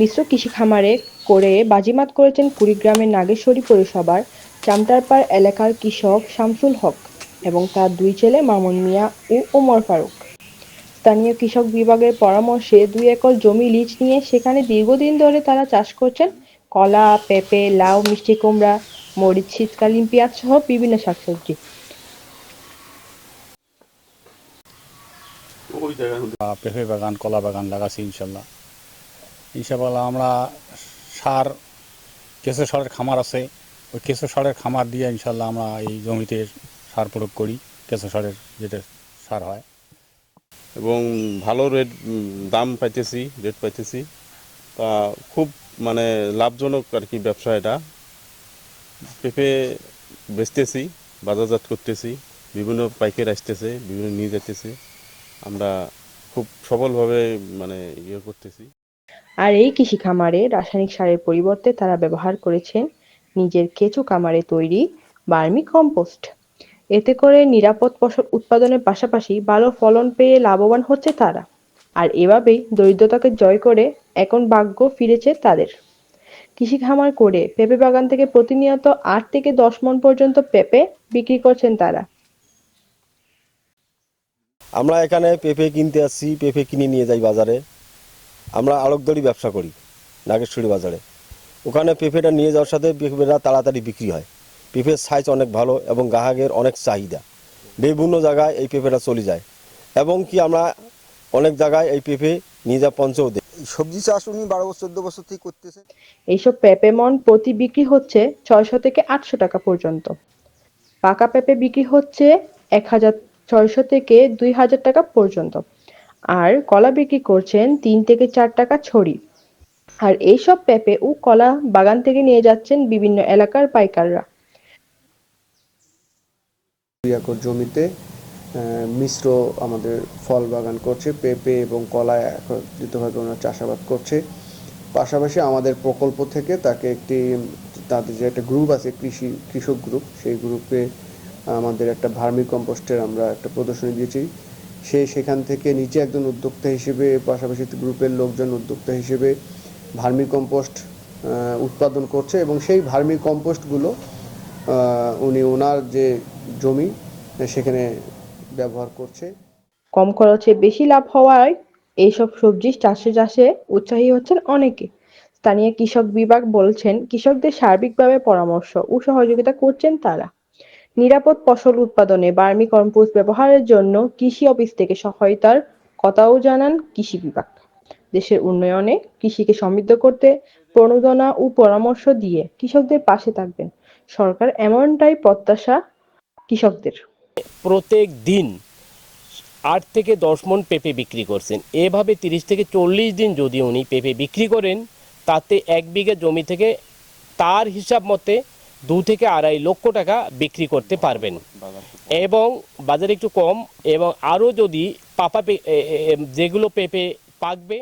মিশ্র কৃষি খামারে করে বাজিমাত করেছেন কুড়িগ্রামের নাগেশ্বরী পৌরসভার চামটারপাড় এলাকার কৃষক শামসুল হক এবং তার দুই ছেলে মামুন মিয়া ও ওমর ফারুক। স্থানীয় কৃষক বিভাগের পরামর্শে দুই একর জমি লিজ নিয়ে সেখানে দীর্ঘদিন ধরে তারা চাষ করছেন কলা পেঁপে লাউ মিষ্টি কুমড়া মরিচ শীতকালীন পেঁয়াজ সহ বিভিন্ন শাকসবজি। পেঁপে বাগান কলা বাগান লাগাচ্ছি ইনশাল্লাহ। ইনশাল্লাহ আমরা সার, কেঁচো সারের খামার আছে। ওই কেঁচো সারের খামার দিয়ে ইনশাল্লাহ আমরা এই জমিতে সার প্রয়োগ করি, কেঁচো সারের যেটা সার হয়। এবং ভালো রেট দাম পাইতেছি, রেট পাইতেছি। তা খুব মানে লাভজনক আর কি ব্যবসা এটা। পেঁপে বেচতেছি, বাজারজাত করতেছি, বিভিন্ন পাইকার আসতেছে, বিভিন্ন নিয়ে যাইতেছে। আমরা খুব সফলভাবে মানে ইয়ে করতেছি। আর এই কৃষি খামারে রাসায়নিক সারের পরিবর্তে তারা ব্যবহার করেছেন নিজের কেঁচো খামারে তৈরি বার্মি কম্পোস্ট। এতে করে নিরাপদ ফসল উৎপাদনের পাশাপাশি ভালো ফলন পেয়ে লাভবান হচ্ছে তারা। আর এভাবেই দরিদ্রতাকে জয় করে এখন ভাগ্য ফিরেছে তাদের। কৃষি খামার করে পেঁপে বাগান থেকে প্রতিনিয়ত আট থেকে দশ মন পর্যন্ত পেঁপে বিক্রি করছেন তারা। আমরা এখানে পেঁপে কিনতে আসছি, পেঁপে কিনে নিয়ে যাই বাজারে। আমরা আড়কদড়ি ব্যবসা করি নাগেশ্বরী বাজারে। ওখানে পেঁপেটা নিয়ে যাওয়ার সাথে পেঁপেটা তাড়াতাড়ি বিক্রি হয়। পেঁপের সাইজ অনেক ভালো এবং গ্রাহকের অনেক চাহিদা। বিভিন্ন জায়গায় এই পেঁপেটা চলে যায়। এবং কি আমরা অনেক জায়গায় এই পেঁপে নিয়ে যা পঞ্চও সবজি চাষ উনি বারো বছর চোদ্দ বছর থেকে করতেছেন এইসব পেঁপে মন প্রতি বিক্রি হচ্ছে ছয়শো থেকে আটশো টাকা পর্যন্ত। পাকা পেঁপে বিক্রি হচ্ছে এক হাজার ছয়শো থেকে দুই হাজার টাকা পর্যন্ত। আর কলা বিক্রি করছেন তিন থেকে চার টাকা ছড়ি। আর এইসব পেঁপে ও কলা বাগান থেকে নিয়ে যাচ্ছেন বিভিন্ন এলাকার পাইকাররা। একর জমিতে মিশ্র আমাদের ফল বাগান করছে, পেঁপে এবং কলা একত্রিতভাবে ওনারা চাষাবাদ করছে। পাশাপাশি আমাদের প্রকল্প থেকে তাকে একটি, তাদের যে একটা গ্রুপ আছে, কৃষি, কৃষক গ্রুপ সেই গ্রুপে আমাদের একটা ভার্মি কম্পোস্টের আমরা একটা প্রদর্শনী দিয়েছি। সে সেখান থেকে নিচে একজন উদ্যোক্তা হিসেবে, পাশাপাশি গ্রুপের লোকজন উদ্যোক্তা হিসেবে ভার্মি কম্পোস্ট উৎপাদন করছে এবং সেই ভার্মি কম্পোস্টগুলো উনি ওনার যে জমি, সেখানে ব্যবহার করছে। কম খরচে বেশি লাভ হওয়ায় এইসব সবজি চাষে চাষে উৎসাহী হচ্ছেন অনেকে। স্থানীয় কৃষক বিভাগ বলছেন, কৃষকদের সার্বিকভাবে পরামর্শ ও সহযোগিতা করছেন তারা। নিরাপদ ফসল উৎপাদনে বার্মি কম্পোস্ট ব্যবহারের জন্য কৃষি অফিস থেকে সহায়তার কথাও জানান কৃষি বিভাগ। দেশের উন্নয়নে কৃষিকে সমৃদ্ধ করতে প্রণোদনা ও পরামর্শ দিয়ে কৃষকদের পাশে থাকবেন। সরকার এমনটাই প্রত্যাশা কৃষকদের। প্রত্যেক দিন আট থেকে দশ মন পেঁপে বিক্রি করছেন। এভাবে তিরিশ থেকে চল্লিশ দিন যদি উনি পেঁপে বিক্রি করেন, তাতে এক বিঘা জমি থেকে তার হিসাব মতে দু থেকে আড়াই লক্ষ টাকা বিক্রি করতে পারবেন। এবং বাজার একটু কম এবং আরও যদি পাপা যেগুলো পেঁপে পাকবে